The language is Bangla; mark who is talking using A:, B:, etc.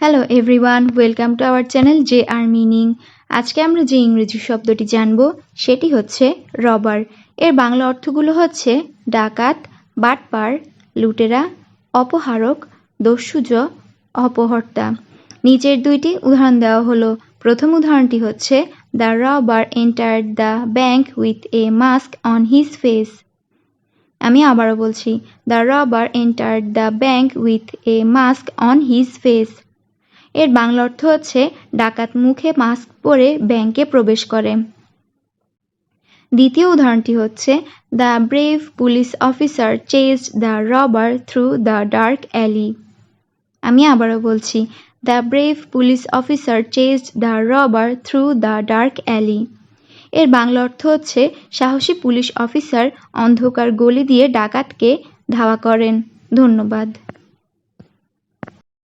A: Hello everyone welcome to our channel J R meaning আজকে আমরা যে ইংরেজি শব্দটি জানব, সেটি হচ্ছে রবার। এর বাংলা অর্থগুলো হচ্ছে ডাকাত, বাটপার, লুটেরা, অপহারক, দস্যুজ, অপহর্তা। নিচের দুইটি উদাহরণ দেওয়া হলো। প্রথম উদাহরণটি হচ্ছে the robber enter the bank with a mask on his face আমি আবারও বলছি the robber enter the bank with a mask on his face এর বাংলা অর্থ হচ্ছে ডাকাত মুখে মাস্ক পরে ব্যাংকে প্রবেশ করে। দ্বিতীয় উদাহরণটি হচ্ছে, the brave police officer chased the robber through the dark alley. আমি আবারও বলছি, the brave police officer chased the robber through the dark alley. এর বাংলা অর্থ হচ্ছে, সাহসী পুলিশ অফিসার অন্ধকার গলি দিয়ে ডাকাতকে ধাওয়া করেন। ধন্যবাদ।